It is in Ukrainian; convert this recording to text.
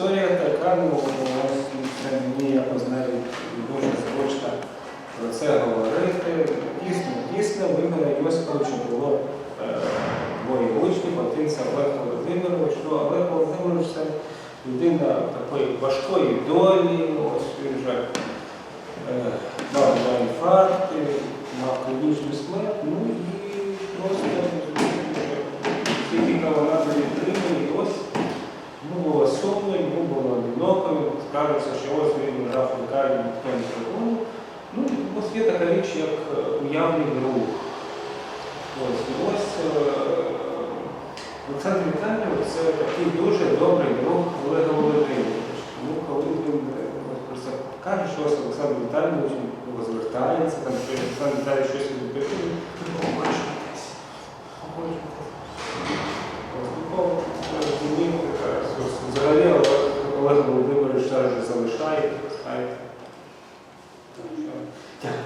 історія така, ну це мені якось навіть дуже зручно про це говорити. Дійсно, дійсно, в Ігоря Йосиповича було е, двоє учнів, один це Олег Володимирович. Ну, Олег Володимирович це людина такої важкої долі, ось він вже е, мав два інфаркти, мав клінічну смерть, ну скажеться, що ось він лежав в лікарні, ніхто не придумав. Ну, ось є така річ, як е, уявний друг. Ось, ось Олександр Віталійович це такий дуже добрий друг Олега Володимировича. Тому коли він каже, що ось Олександр Віталійович звертається, там, що Олександр Віталійович щось залишаєте, пускаєте. Дякую.